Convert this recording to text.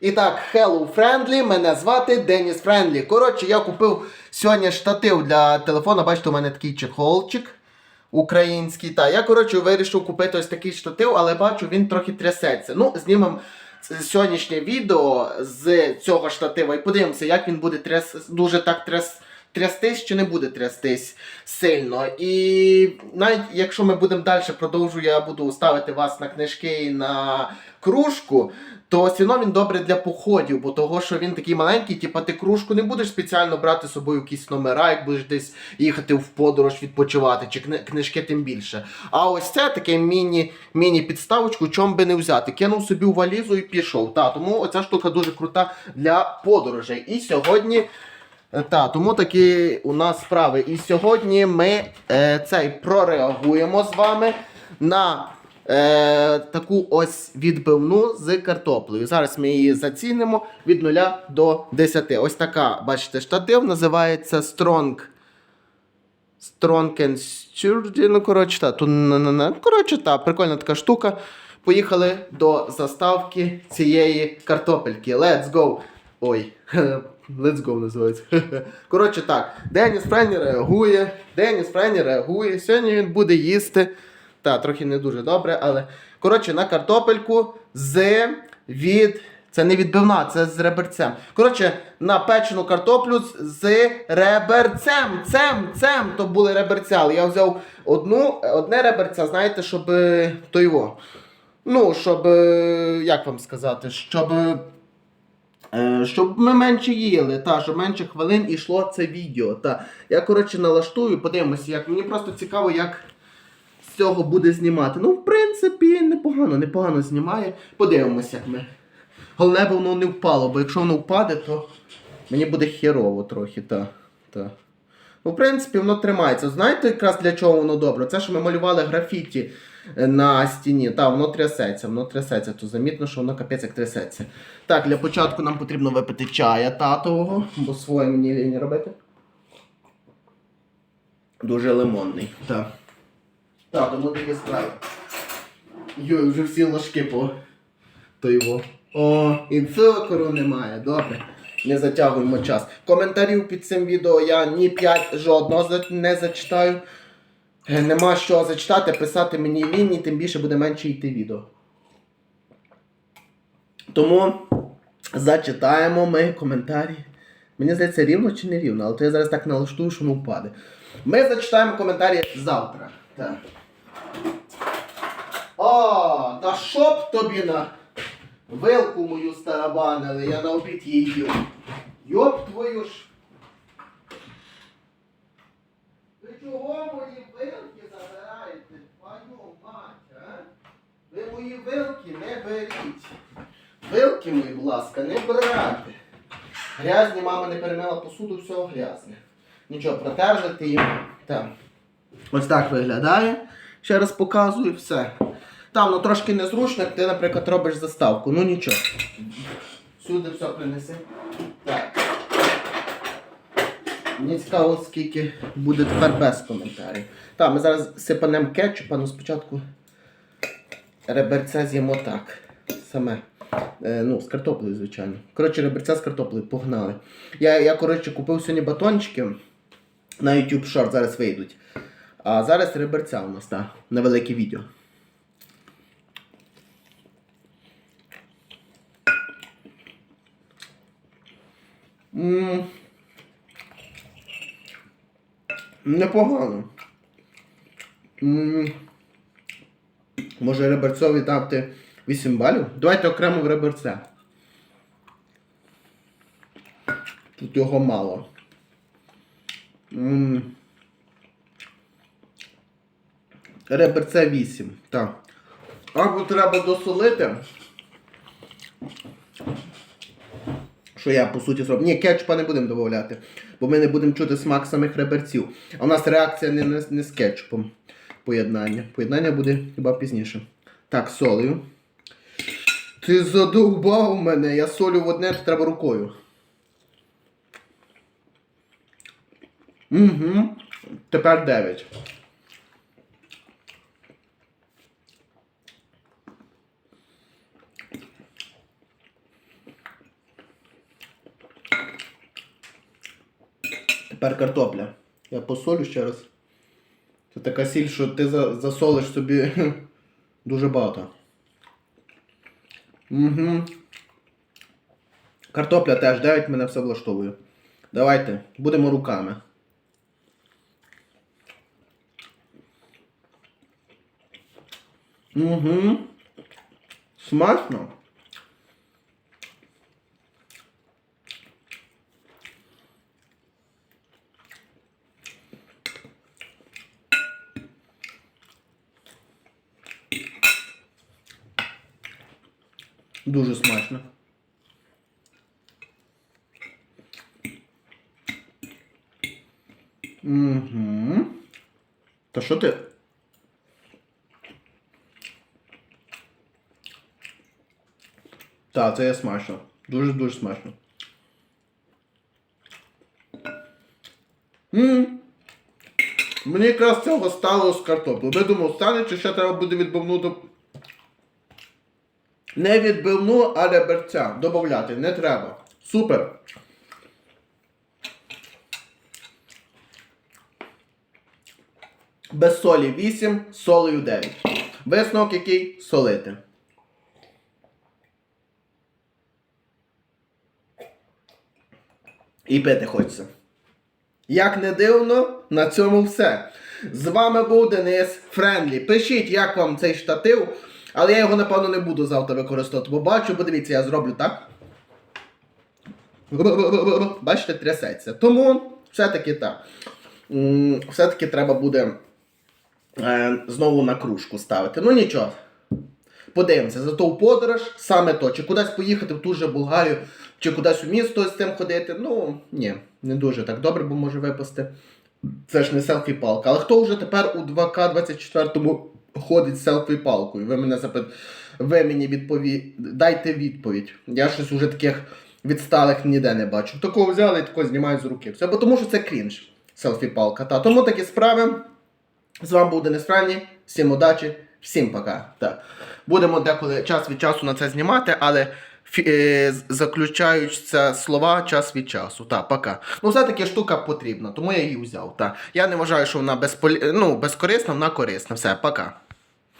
І так, hello friendly, мене звати Деніс Френдлі. Коротше, я купив сьогодні штатив для телефона. Бачите, у мене такий чехолчик український. Та я, коротше, вирішив купити ось такий штатив, але бачу, він трохи трясеться. Ну, знімемо сьогоднішнє відео з цього штатива і подивимося, як він буде тряс... дуже так тряс... трястись чи не буде трястись сильно. І навіть якщо ми будемо далі продовжую, я буду ставити вас на книжки і на кружку. То все одно він добре для походів, бо того, що він такий маленький, типа ти кружку не будеш спеціально брати з собою якісь номера, як будеш десь їхати в подорож відпочивати, чи кни- книжки тим більше. А ось це таке міні, міні-підставочку, чом би не взяти. Кинув собі в валізу і пішов. Та, тому оця штука дуже крута для подорожей. І сьогодні. Е, Та, тому такі у нас справи. І сьогодні ми е, цей прореагуємо з вами на е, таку ось відбивну з картоплею. Зараз ми її зацінимо від 0 до 10. Ось така, бачите, штатив називається Strong. Strong Sturdy. Ну, коротше, та, тут, на- на- на. коротше, та, прикольна така штука. Поїхали до заставки цієї картопельки. Let's go! Ой, let's go називається. Коротше так, Деніс Френі реагує. Деніс Френі реагує. Сьогодні він буде їсти. Та, трохи не дуже добре, але. Коротше, на картопельку з від. Це не відбивна, це з реберцем. Коротше, на печену картоплю з- реберцем. Цем, цем, то були реберця. Але я взяв одну, одне реберця, знаєте, щоб е, то його. Ну, щоб. е, Як вам сказати, щоб. Е, Щоб ми менше їли, та, щоб менше хвилин йшло це відео. Та. Я, коротше, налаштую, подивимося, як. Мені просто цікаво, як з цього буде знімати. Ну, в принципі, непогано, непогано знімає. Подивимося, як ми. Головне, воно не впало, бо якщо воно впаде, то мені буде херово трохи, та. та. Ну, в принципі, воно тримається. Знаєте, якраз для чого воно добре? Це, що ми малювали графіті е, на стіні. Та, воно трясеться, воно трясеться, то замітно, що воно капець як трясеться. Так, для початку нам потрібно випити чая татового, бо своє мені лінь робити. Дуже лимонний. Так. Так, тому такі справи. Йой, вже всі ложки по то його. О, і цукру немає. Добре. Не затягуємо час. Коментарів під цим відео я ні 5 жодного не зачитаю. Е, Нема що зачитати, писати мені лінії, тим більше буде менше йти відео. Тому зачитаємо ми коментарі. Мені здається, рівно чи не рівно, але то я зараз так налаштую, що воно впаде. Ми зачитаємо коментарі завтра. Так. О, та щоб тобі на вилку мою старабанили, я на обід її. Йоп твою ж. Ви чого мої вилки забираєте? Твою мать, а? Ви мої вилки не беріть. Вилки мої, будь ласка, не брати. Грязні, мама не перемила посуду, все грязне. Нічого, протержити їм. Там. Ось так виглядає. Ще раз показую все. Там ну, трошки незручно, як ти, наприклад, робиш заставку. Ну нічого. Сюди все принеси. Так. Мені цікаво, скільки буде тепер без коментарів. Так, ми зараз сипанемо кетчупа, ну спочатку реберця з'їмо так. Саме. Е, ну, з картоплею, звичайно. Коротше, реберця з картоплею, погнали. Я, я коротше, купив сьогодні батончики на YouTube Short зараз вийдуть. А зараз реберця у нас, так, на велике відео. Непогано. Може реберцові дати 8 балів? Давайте окремо в реберця. Тут його мало. Реберце 8. Так. Або треба досолити. Що я по суті зроблю. Ні, кетчупа не будемо додавати, бо ми не будемо чути смак самих реберців. А у нас реакція не, не, не з кетчупом поєднання. Поєднання буде хіба пізніше. Так, солею. Ти задовбав мене, я солю в одне, то треба рукою. Угу. Тепер 9. Тепер картопля. Я посолю ще раз. Це така сіль, що ти засолиш собі дуже багато. Угу. Картопля теж 9 мене все влаштовує. Давайте, будемо руками. Угу. Смачно. Дуже смачно. Угу. Та що ти? Так, це є смачно. Дуже-дуже смачно. Ммм. Мені якраз цього стало з картоплею. Я думав, стане, чи ще треба буде відбивну Не відбивну, а реберця. Добавляти не треба. Супер. Без солі 8, з солею 9. Висновок який солити. І пити хочеться. Як не дивно, на цьому все. З вами був Денис Френлі. Пишіть, як вам цей штатив, але я його, напевно, не буду завтра використовувати, бо бачу, бо дивіться, я зроблю так. Бачите, трясеться. Тому все-таки так. Все-таки треба буде е, знову на кружку ставити. Ну нічого. Подивимося, зато в подорож саме то. Чи кудись поїхати в ту же Болгарію, чи кудись у місто з цим ходити. Ну, ні, не дуже так добре, бо може випасти. Це ж не селфі-палка. Але хто вже тепер у 2К24 ходить з селфі-палкою? Ви мене запит... Ви мені відпові... Дайте відповідь. Я щось уже таких відсталих ніде не бачу. Такого взяли і такого знімають з руки. Все, бо тому що це крінж. Селфі-палка. Та тому такі справи. З вами був Денис. Всім удачі, всім пока. Так. Будемо деколи час від часу на це знімати, але е, заключаються слова час від часу. Так, пока. Ну, все-таки штука потрібна, тому я її взяв. Так. Я не вважаю, що вона безполі... ну, безкорисна, вона корисна. Все, пока.